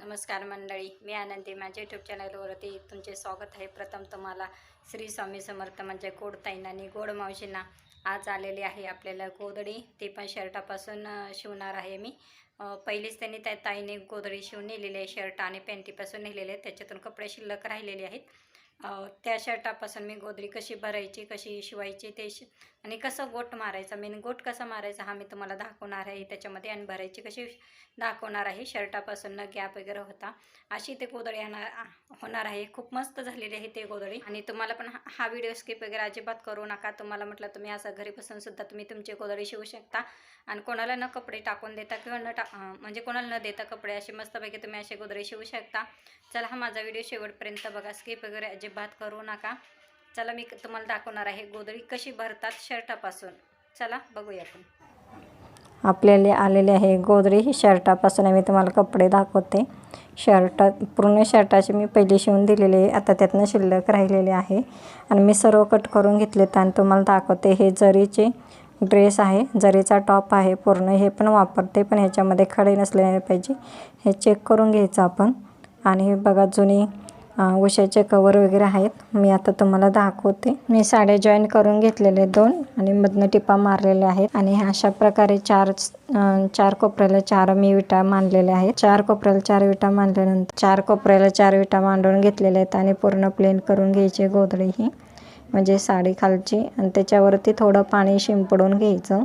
नमस्कार मंडळी मी आनंदी. माझ्या यूट्यूब चॅनलवरती तुमचे स्वागत आहे. प्रथम तुम्हाला श्री स्वामी समर्थ म्हणजे गोड ताईंना आणि गोड मावशींना आज आलेली आहे आपल्याला गोदडी ती पण शर्टापासून शिवणार आहे मी. पहिलीच त्यांनी त्या ताईने गोदडी शिवून नेलेली आहे शर्ट आणि पॅन्टीपासून नेलेले आहेत त्याच्यातून कपडे शिल्लक राहिलेले आहेत. त्या शर्टापासून मी गोदडी कशी भरायची कशी शिवायची ते शि आणि कसं गोट मारायचा? मेन गोट कसा मारायचा हा मी तुम्हाला दाखवणार आहे. त्याच्यामध्ये आणि भरायची कशी दाखवणार आहे? शर्टापासून न गॅप वगैरे होता. अशी ते गोदळी येणार होणार आहे. खूप मस्त झालेली आहे ते गोदळी आणि तुम्हाला पण हा- हा व्हिडिओ स्किप वगैरे अजिबात करू नका. तुम्हाला म्हटलं तुम्ही असं घरी बसून सुद्धा तुम्ही तुमची गोदळी शिवू शकता. आणि कोणाला न कपडे टाकून देता किंवा न टा म्हणजे कोणाला न देता कपडे असे मस्तपैकी तुम्ही असे गोदळी शिवू शकता. चला हा माझा व्हिडिओ शेवटपर्यंत बघा. स्किप वगैरे अजिबात करू नका. चला मी तुम्हाला दाखवणार आहे गोधडी कशी भरतात शर्टापासून. चला बघूया आपण. आपल्याला आलेले आहे गोधडी. ही शर्टापासून मी तुम्हाला कपडे दाखवते. शर्ट पूर्ण शर्टाचे मी पहिले शिवून दिलेले आहे. आता त्यातनं शिल्लक राहिलेले आहे. आणि मी सर्व कट करून घेतलेत आणि तुम्हाला दाखवते हे जरीचे ड्रेस आहे. जरीचा टॉप आहे पूर्ण. हे पण वापरते पण ह्याच्यामध्ये खडे नसले नाही पाहिजे. हे चेक करून घ्यायचं आपण. आणि हे बघा जुनी उशाचे कवर वगैरे आहेत. मी आता तुम्हाला दाखवते. मी साड्या जॉईन करून घेतलेले दोन आणि मधनं टिपा मारलेले आहेत. आणि अशा प्रकारे चार चार कोपऱ्याला चार मी विटा मांडलेल्या आहेत. चार कोपऱ्याला चार विटा मांडल्यानंतर चार कोपऱ्याला चार विटा मांडून घेतलेल्या आहेत आणि पूर्ण प्लेन करून घ्यायची गोधडी ही. म्हणजे साडी खालची आणि त्याच्यावरती थोडं पाणी शिंपडून घ्यायचं.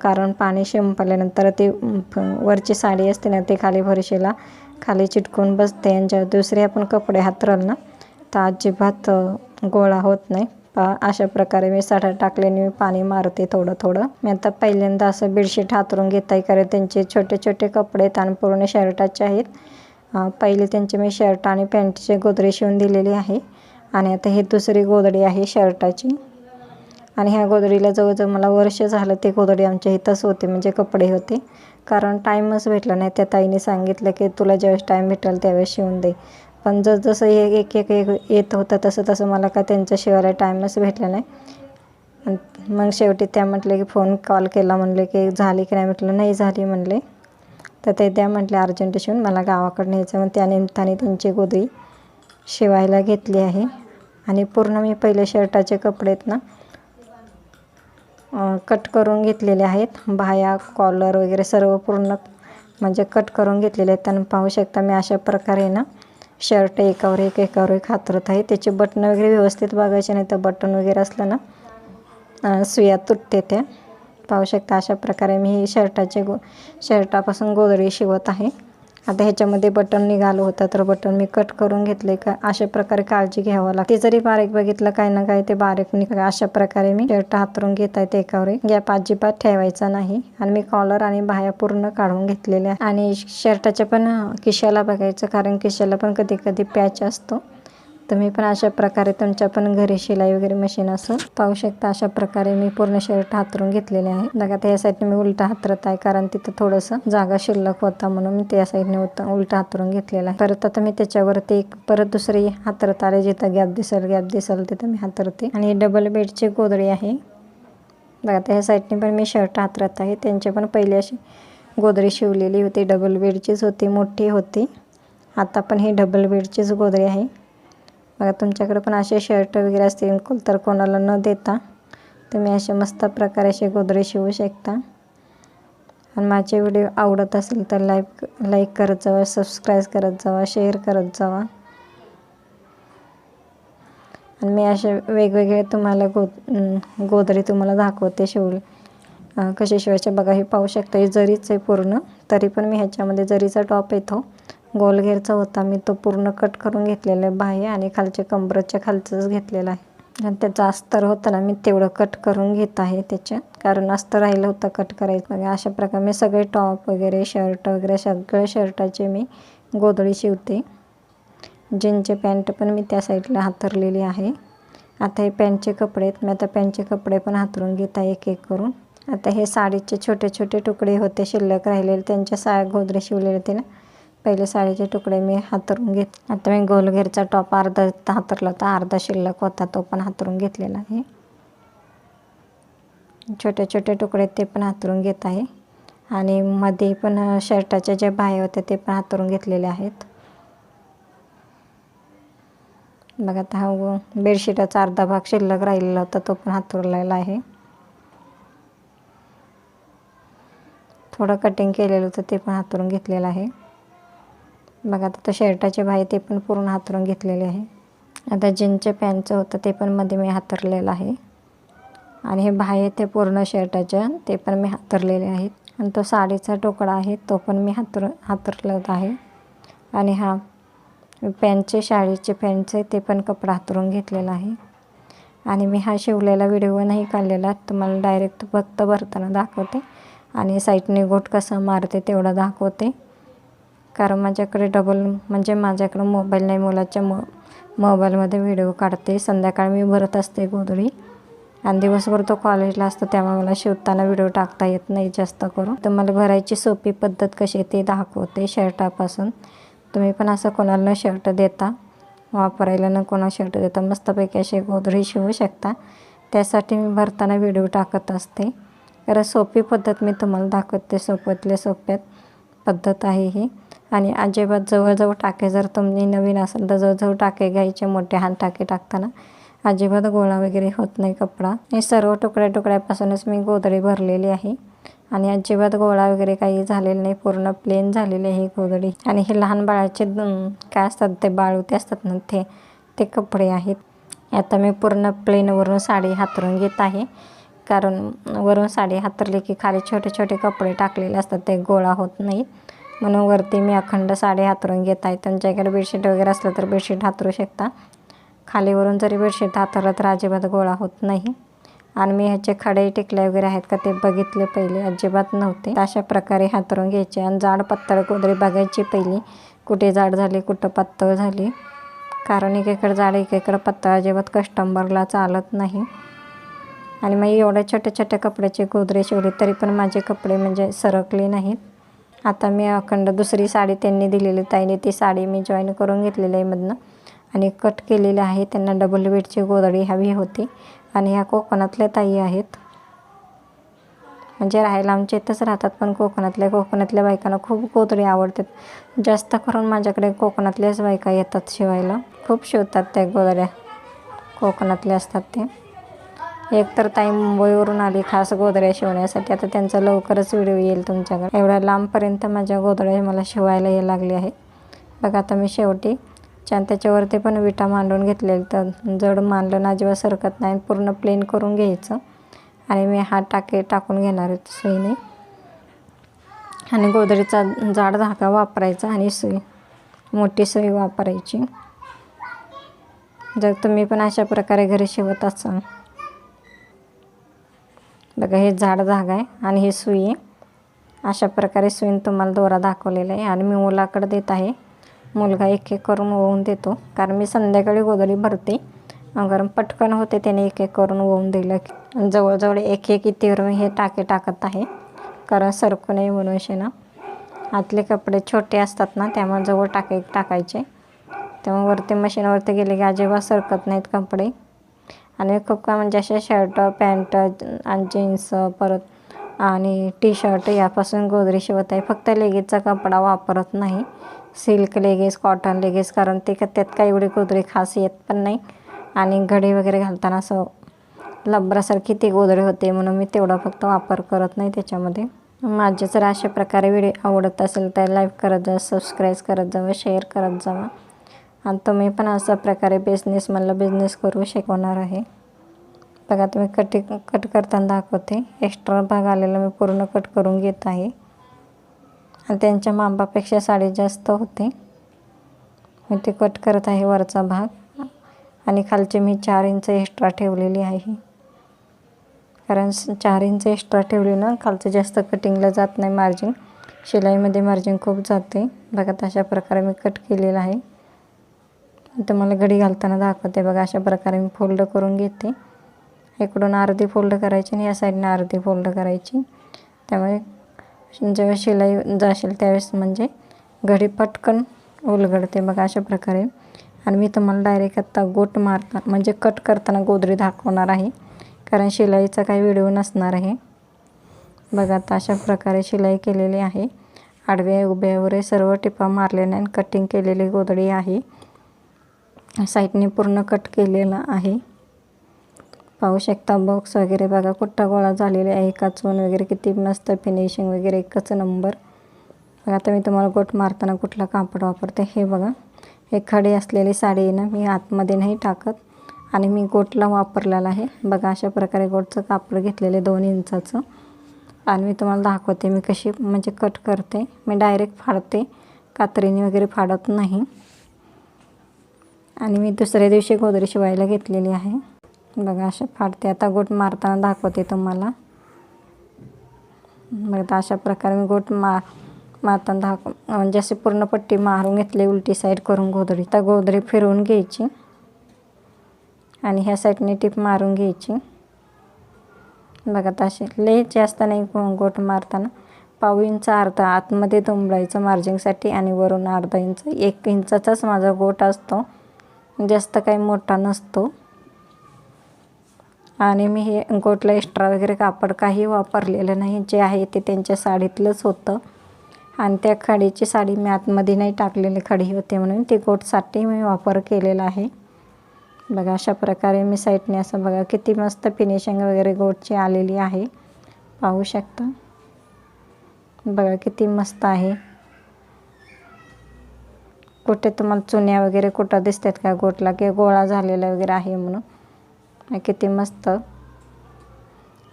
कारण पाणी शिंपल्यानंतर ती वरची साडी असते ना ते खाली फरशीला खाली चिटकून बसते आणि जेव्हा दुसरे आपण कपडे हातराल ना तर अजिबात गोळा होत नाही. पा अशा प्रकारे मी साठा टाकल्याने मी पाणी मारते थोडं थोडं. मी आता पहिल्यांदा असं बेडशीट हातरून घेत आहे कारण त्यांचे छोटे छोटे कपडे आहेत आणि पूर्ण शर्टाचे आहेत. पहिले त्यांचे मी शर्ट आणि पॅन्टचे गोदडे शिवून दिलेली आहे. आणि आता हे दुसरी गोदडी आहे शर्टाची. आणि ह्या गोदडीला जवळजवळ मला वर्ष झालं ते गोदडी आमच्या इथंच होते म्हणजे कपडे होते. कारण टाईमच भेटला नाही. त्या ताईने सांगितलं की तुला ज्यावेळेस टाईम भेटेल त्यावेळेस शिवून दे. पण जसजसं एक हे एक एक एक येत होतं तसं तसं मला का त्यांच्या शिवायला टाईमच भेटला नाही. मग शेवटी त्या म्हटले की फोन कॉल केला. म्हणले की झाली की नाही? म्हटलं नाही झाली म्हणले. तर ते त्या म्हटले अर्जंट शिवून मला गावाकडे न्यायचं मग त्या निमित्ताने त्यांची गोदरी शिवायला घेतली आहे. आणि पूर्ण मी पहिले शर्टाचे कपडे आहेत ना कट करून घेतलेले आहेत. बाह्या कॉलर वगैरे सर्व पूर्ण म्हणजे कट करून घेतलेले आहेत. त्यांना पाहू शकता मी अशा प्रकारे ना शर्ट एकावर एक एकावर एक हातरत आहे. त्याचे बटन वगैरे व्यवस्थित बघायचे नाही तर बटन वगैरे असलं ना सुया तुटते त्या. पाहू शकता अशा प्रकारे मी शर्टाचे गो शर्टापासून गोदडी शिवत आहे. आता ह्याच्यामध्ये बटन निघालं होतं तर बटन मी कट करून घेतले का अशा प्रकारे काळजी घ्यावं लागते. जरी बारीक बघितलं काही ना काय ते बारीक निघ अशा प्रकारे मी शर्ट हातरून घेत आहे ते एकावर. गॅप अजिबात ठेवायचा नाही. आणि मी कॉलर आणि बाह्या पूर्ण काढून घेतलेल्या. आहे. आणि शर्टाच्या पण किशाला बघायचं कारण किशाला पण कधी कधी पॅच असतो. तुम्ही पण अशा प्रकारे तुमच्या पण घरी शिलाई वगैरे मशीन असं पाहू शकता अशा प्रकारे मी पूर्ण शर्ट हातरून घेतलेले आहे. बघा त्या साईडने मी उलटा हातरत आहे कारण तिथं थोडंसं जागा शिल्लक होता म्हणून मी त्या साईडने होता उलटा हातरून घेतलेला आहे. परत आता मी त्याच्यावरती एक परत दुसरी हातरत आले जिथं गॅप दिसेल गॅप दिसेल तिथं मी हातरते. आणि डबल बेडची गोदडी आहे. बघा त्या साईडने पण मी शर्ट हातरत आहे. त्यांचे पण पहिले अशी गोदरी शिवलेली होती. डबल बेडचीच होती मोठी होती. आता पण ही डबल बेडचीच गोदरी आहे. बघा तुमच्याकडे पण असे शर्ट वगैरे असतील तर कोणाला न देता तुम्ही असे मस्त प्रकारे असे गोदरे शिवू शकता. आणि माझे व्हिडिओ आवडत असेल तर लाईक लाईक करत जावा सबस्क्राईब करत जावा शेअर करत जावा. आणि मी असे वेगवेगळे तुम्हाला गो गोदरे तुम्हाला दाखवते शिवले कसे शिवायचे बघा हे पाहू शकता हे जरीच आहे पूर्ण तरी पण मी ह्याच्यामध्ये जरीचा टॉप येतो. गोलघेरचा होता. मी तो पूर्ण कट करून घेतलेला आहे बाह्य आणि खालच्या कंबरच्या खालचंच घेतलेलं आहे. आणि त्याचा अस्तर होतं ना मी तेवढं कट करून घेत आहे त्याच्यात कारण अस्तर राहिलं होतं कट करायचं. बघा अशा प्रकारे मी सगळे टॉप वगैरे शर्ट वगैरे सगळ्या शर्टाचे मी गोधळी शिवते. जीनचे पॅन्ट पण मी त्या साईडला हातरलेली आहे. आता हे पॅन्टचे कपडे आहेत. मी आता पॅन्टचे कपडे पण हातरून घेत आहे एक एक करून. आता हे साडीचे छोटे छोटे तुकडे होते. शिल्लक राहिलेले. त्यांच्या सा गोदरे शिवलेले होते ना. पहिले साडीचे तुकडे मी हातरून घेत आता मी गोलघेरचा टॉप अर्धा हातरला होता अर्धा शिल्लक होता तो पण हातरून घेतलेला आहे. छोटे छोटे तुकडे ते पण हातरून घेत आहे. आणि मध्ये पण शर्टाच्या ज्या बाहे होत्या ते पण हातरून घेतलेले आहेत. बघा आता हा बेडशीटाचा अर्धा भाग शिल्लक राहिलेला होता तो पण हातरलेला आहे. थोडं कटिंग केलेलं होतं ते पण हातरून घेतलेलं आहे. बघा आता शर्टाचे बाहे ते पण पूर्ण हातरून घेतलेले आहे. आता जीनचे पॅन्टचं होतं ते पण मध्ये मी हातरलेलं आहे. आणि हे बाहे ते पूर्ण शर्टाच्या ते पण मी हातरलेले आहेत. आणि तो साडीचा टोकडा आहे तो पण मी हातर हातरलेला आहे. आणि हा पॅन्टचे शाळेचे पॅन्टचे ते पण कपडा हातरून घेतलेला आहे. आणि मी हा शिवलेला व्हिडिओ नाही काढलेला तुम्हाला डायरेक्ट फक्त भरताना दाखवते. आणि साईडने गोट कसं मारते तेवढा दाखवते. कारण माझ्याकडे डबल म्हणजे माझ्याकडं मोबाईल नाही मुलाच्या मो मोबाईलमध्ये व्हिडिओ काढते. संध्याकाळी मी भरत असते गोधडी. आणि दिवसभर तो कॉलेजला असतो त्यामुळे मला शिवताना व्हिडिओ टाकता येत नाही जास्त करून. तर मला भरायची सोपी पद्धत कशी आहे ते दाखवते शर्टापासून तुम्ही पण असं कोणाला शर्ट देता वापरायला न कोणा शर्ट देता मस्तपैकी असे गोधडी शिवू शकता. त्यासाठी मी भरताना व्हिडिओ टाकत असते. कारण सोपी पद्धत मी तुम्हाला दाखवते सोप्यातल्या सोप्यात पद्धत आहे ही. आणि अजिबात जवळजवळ टाके जर तुम्ही नवीन असेल तर जवळजवळ टाके घ्यायचे मोठे हात टाके टाकताना. अजिबात गोळा वगैरे होत नाही कपडा. हे सर्व तुकड्या तुकड्यापासूनच मी गोधडी भरलेली आहे. आणि अजिबात गोळा वगैरे काही झालेलं नाही पूर्ण प्लेन झालेली आहे गोदडी. गोधडी आणि हे लहान बाळाचे काय असतात ते बाळूते असतात ना ते ते कपडे आहेत. आता मी पूर्ण प्लेनवरून साडी हातरून घेत आहे. कारण वरून साडी हातरली की खाली छोटे छोटे कपडे टाकलेले असतात ते गोळा होत नाहीत. म्हणून वरती मी अखंड साडी हातरून घेत आहे. तुमच्याकडे बेडशीट वगैरे असलं तर बेडशीट हातरू शकता. खालीवरून जरी बेडशीट हातरलं तर अजिबात गोळा होत नाही. आणि मी ह्याचे खडे टिकले वगैरे आहेत का ते बघितले पहिले. अजिबात नव्हते. अशा प्रकारे हातरून घ्यायचे. आणि जाड पातळ कोदरी बघायची पहिली. कुठे जाड झाली कुठं पातळ झाली. कारण एकीकडे जाड एकीकडे पातळ अजिबात कस्टमरला चालत नाही. आणि मग एवढ्या छोट्या छोट्या कपड्याचे गोदरे शिवले तरी पण माझे कपडे म्हणजे सरकले नाहीत. आता मी अखंड दुसरी साडी त्यांनी दिलेली ताईने ती साडी मी जॉईन करून घेतलेली आहे मधनं. आणि कट केलेलं आहे. त्यांना डबल बेडची गोदडी हवी होती. आणि ह्या कोकणातल्या ताई आहेत. म्हणजे राहायला आमच्या इथंच राहतात पण कोकणातल्या कोकणातल्या बायकांना खूप गोदडी आवडतात. जास्त करून माझ्याकडे कोकणातल्याच बायका येतात शिवायला. खूप शिवतात त्या गोदड्या कोकणातल्या असतात ते. एक तर ताई मुंबईवरून आली खास गोदड्या शिवण्यासाठी. आता त्यांचा लवकरच व्हिडिओ येईल तुमच्याकडे. एवढ्या लांबपर्यंत माझ्या गोदड्या मला शिवायला यायला लागले आहे बघा आता मी शेवटी छान त्याच्यावरती पण विटा मांडून घेतलेली तर जड मांडलं ना अजिबात सरकत नाही. पूर्ण प्लेन करून घ्यायचं. आणि मी हा टाके टाकून घेणार आहे सुईने. आणि गोदडीचा जाड धागा वापरायचा आणि सुई मोठी सुई वापरायची. जर तुम्ही पण अशा प्रकारे घरी शिवत असाल बघा हे झाड धागा आहे आणि हे सुई आहे. अशा प्रकारे सुईन तुम्हाला दोरा दाखवलेला आहे आणि मी मुलाकडे देत आहे. मुलगा एक एक करून ओवून देतो. कारण मी संध्याकाळी गोदरी भरते. कारण पटकन होते त्याने एक एक करून ओवून दिलं की. जवळजवळ एक एक इथेवर मी हे टाके टाकत आहे. कारण सरकू नये म्हणून शे ना. आतले कपडे छोटे असतात ना त्यामुळे जवळ टाके टाकायचे. त्यामुळे वरती मशीनवरती गेले की अजिबात सरकत नाहीत कपडे. आणि खूप काय म्हणजे असे शर्ट पॅन्ट आणि जीन्स परत आणि टी शर्ट यापासून गोदरी शिवत आहे. फक्त लेगीजचा कपडा वापरत नाही. सिल्क लेगीज कॉटन लेगीज कारण ते का त्यात काही एवढी गोदरी खास येत पण नाही. आणि घडी वगैरे घालताना असं लब्बरासारखी ती गोदरी होते म्हणून मी तेवढा फक्त वापर करत नाही त्याच्यामध्ये. माझे जर अशा प्रकारे व्हिडिओ आवडत असेल तर लाईक करत जा सबस्क्राईब करत जावं शेअर करत जावा आणि तुम्ही पण अशा प्रकारे बिझनेस मला बिझनेस करू शिकवणार आहे. बघा तुम्ही कटिंग कट करताना दाखवते. एक्स्ट्रा भाग आलेला मी पूर्ण कट करून घेत आहे. आणि त्यांच्या मापापेक्षा साडी जास्त होते. मी ते कट करत आहे वरचा भाग. आणि खालचे मी चार इंच एक्स्ट्रा ठेवलेली आहे. कारण चार इंच एक्स्ट्रा ठेवली ना खालचं जास्त कटिंगला जात नाही मार्जिन शिलाईमध्ये मार्जिन खूप जाते. बघा तशा प्रकारे मी कट केलेलं आहे. तुम्हाला घडी घालताना दाखवते बघा अशा प्रकारे मी फोल्ड करून घेते. इकडून अर्धी फोल्ड करायची आणि या साईडनं अर्धी फोल्ड करायची. त्यामुळे जेव्हा शिलाई जाशील त्यावेळेस म्हणजे घडी पटकन उलगडते बघा अशा प्रकारे. आणि मी तुम्हाला डायरेक्ट आत्ता गोट मारता म्हणजे कट करताना गोदरी दाखवणार आहे. कारण शिलाईचा काही व्हिडिओ नसणार आहे. बघा आता अशा प्रकारे शिलाई केलेली आहे. आडव्या उभ्यावर वगैरे सर्व टिपा मारलेल्या आणि कटिंग केलेली गोदडी आहे. साईडने पूर्ण कट केलेला आहे. पाहू शकता बॉक्स वगैरे बघा कुठ्ठा गोळा झालेले आहे काचवण वगैरे किती मस्त फिनिशिंग वगैरे एकच नंबर बघा आता मी तुम्हाला गोट मारताना कुठला कापड वापरते हे बघा. हे खडे असलेली साडी आहे ना मी आतमध्ये नाही टाकत. आणि मी गोटला वापरलेला आहे. बघा अशा प्रकारे गोटचं कापड घेतलेले दोन इंचाचं. आणि मी तुम्हाला दाखवते मी कशी म्हणजे कट करते. मी डायरेक्ट फाडते. कात्रीने वगैरे फाडत नाही. आणि मी दुसऱ्या दिवशी गोदरी शिवायला घेतलेली आहे. बघा अशा फाटते आता गोट मारताना दाखवते तुम्हाला. बघा अशा प्रकारे मी गोट मार मारताना दाखव म्हणजे असे पूर्ण पट्टी मारून घेतली उलटी साईड करून गोदरी तर गोदरी फिरवून घ्यायची. आणि ह्या साईडने टीप मारून घ्यायची. बघा असे लय जास्त नाही गोट मारताना. पाव इंच अर्धा आतमध्ये दुमडायचं मार्जिंगसाठी आणि वरून अर्धा इंच एक इंचाचाच माझा गोट असतो. जास्त काही मोठा नसतो. आणि मी हे गोटला एक्स्ट्रा वगैरे कापड काही वापरलेलं नाही. जे आहे ते त्यांच्या साडीतलंच होतं. आणि त्या खडीची साडी मी आतमध्ये नाही टाकलेली खडी होते म्हणून ते गोटसाठी मी वापर केलेला आहे. बघा अशा प्रकारे मी साईडने असं बघा किती मस्त फिनिशिंग वगैरे गोटची आलेली आहे. पाहू शकता? बघा किती मस्त आहे. कुठे तुम्हाला चुन्या वगैरे कुठं दिसतात का गोटला की गोळा झालेला वगैरे आहे म्हणून. किती मस्त.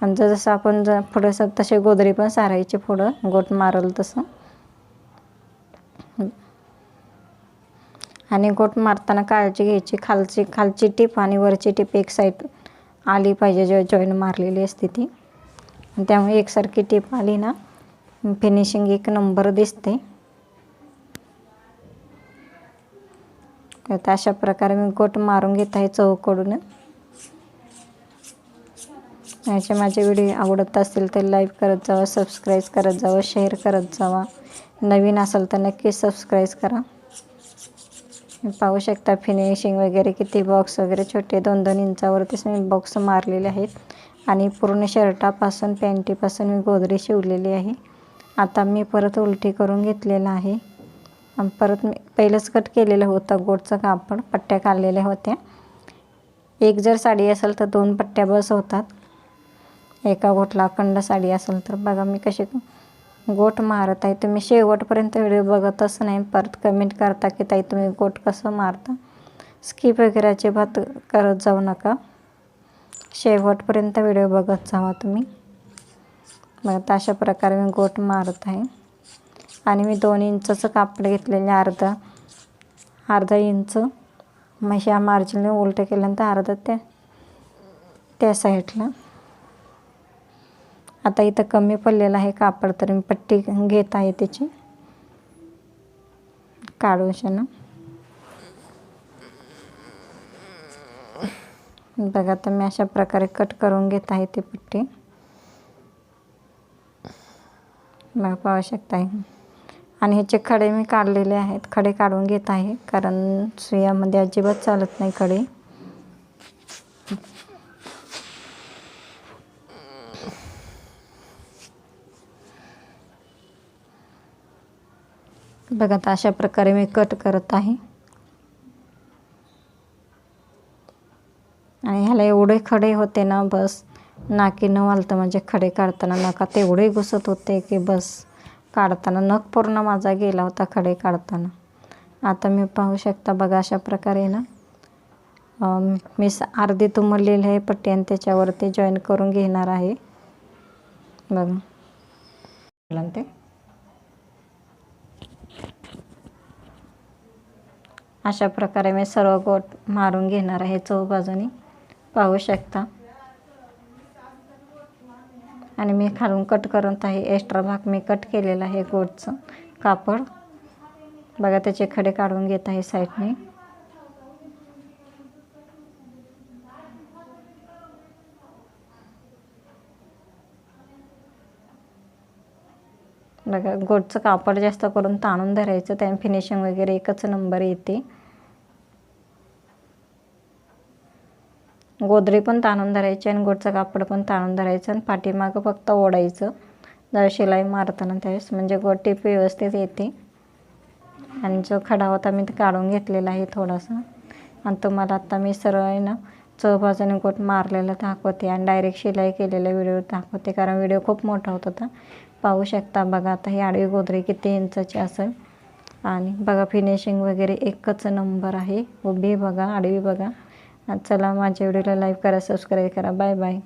आणि जर जसं आपण जर पुढं तसे गोदरी पण सारायचे पुढं. गोट मारल तसं. आणि गोट मारताना काळजी घ्यायची. खालची खालची टीप आणि वरची टीप एक साईड आली पाहिजे. जेव्हा जॉईन मारलेली असते ती. त्यामुळे एकसारखी टीप आली ना. फिनिशिंग एक नंबर दिसते. तर अशा प्रकारे मी गोट मारून घेत आहे चौकडून. याचे माझे व्हिडिओ आवडत असतील तर लाईक करत जावा सबस्क्राईब करत जावा शेअर करत जावा. नवीन असेल तर नक्की सबस्क्राईब करा. पाहू शकता फिनिशिंग वगैरे किती बॉक्स वगैरे छोटे दोन दोन इंचावरतीच मी बॉक्स मारलेले आहेत. आणि पूर्ण शर्टापासून पॅन्टीपासून मी गोदरी शिवलेली आहे. आता मी परत उलटी करून घेतलेलं आहे. परत मी पहिलंच कट केलेलं होतं. गोडचं कापड पट्ट्या काढलेल्या होत्या. एक जर साडी असेल तर दोन पट्ट्या बस होतात. एका गोटला अखंड साडी असेल तर बघा मी कशी गोट मारत आहे. तुम्ही शेवटपर्यंत व्हिडिओ बघतच नाही. परत कमेंट करता की ताई तुम्ही गोट कसं मारता? स्किप वगैरे अजिबात करत जाऊ नका. शेवटपर्यंत व्हिडिओ बघत जावा तुम्ही. बघा अशा प्रकारे मी गोट मारत आहे. आणि मी दोन इंचचं कापड घेतलेले अर्धा. अर्धा इंच. मग ह्या मार्जिनने उलटं केल्यानंतर अर्धा त्या त्या साईडला आता इथं कमी पडलेलं आहे कापड तर मी पट्टी घेत आहे त्याची. काढून बघा तर मी अशा प्रकारे कट करून घेत आहे ती पट्टी. मग पाहू शकता आणि ह्याचे खडे मी काढलेले आहेत. खडे काढून घेत आहे. कारण सुयामध्ये अजिबात चालत नाही खडे. बघा आता अशा प्रकारे मी कट करत आहे. आणि ह्याला एवढे खडे होते ना बस. नाकी न वालतं म्हणजे खडे काढताना नका तेवढे घुसत होते की बस. काढताना. नख पूर्ण माझा गेला होता खडे काढताना. आता मी पाहू शकता बघा अशा प्रकारे ना. मी स- अर्धी तुमरलेली आहे पट्टी आणि त्याच्यावरती जॉईन करून घेणार आहे. बघा. ते अशा प्रकारे मी सर्व गोट मारून घेणार आहे चौ बाजूनी पाहू शकता. आणि मी खालून कट करत आहे एक्स्ट्रा भाग मी कट केलेला आहे गोटचं कापड. बघा त्याचे खडे काढून घेत आहे साईडने. बघा गोटचं कापड जास्त करून ताणून धरायचं त्याने फिनिशिंग वगैरे एकच नंबर येते. गोदरी पण ताणून धरायची आणि गोटचं कापड पण ताणून धरायचं आणि पाठीमागं फक्त ओढायचं. जर शिलाई मारताना त्यावेळेस म्हणजे गोट टीप व्यवस्थित येते. आणि जो खडा होता मी ते काढून घेतलेला आहे थोडासा. आणि तुम्हाला आत्ता मी सरळ आहे ना चौबाजूने गोट मारलेलं दाखवते आणि डायरेक्ट शिलाई केलेला व्हिडिओ दाखवते. कारण व्हिडिओ खूप मोठा होता होता. पाहू शकता बघा आता ही आडवी गोदरी किती इंचाची असेल. आणि बघा फिनिशिंग वगैरे एकच नंबर आहे. उभी बघा आडवी बघा. चला माझ्या व्हिडिओला लाईक करा सबस्क्राईब करा. Bye bye.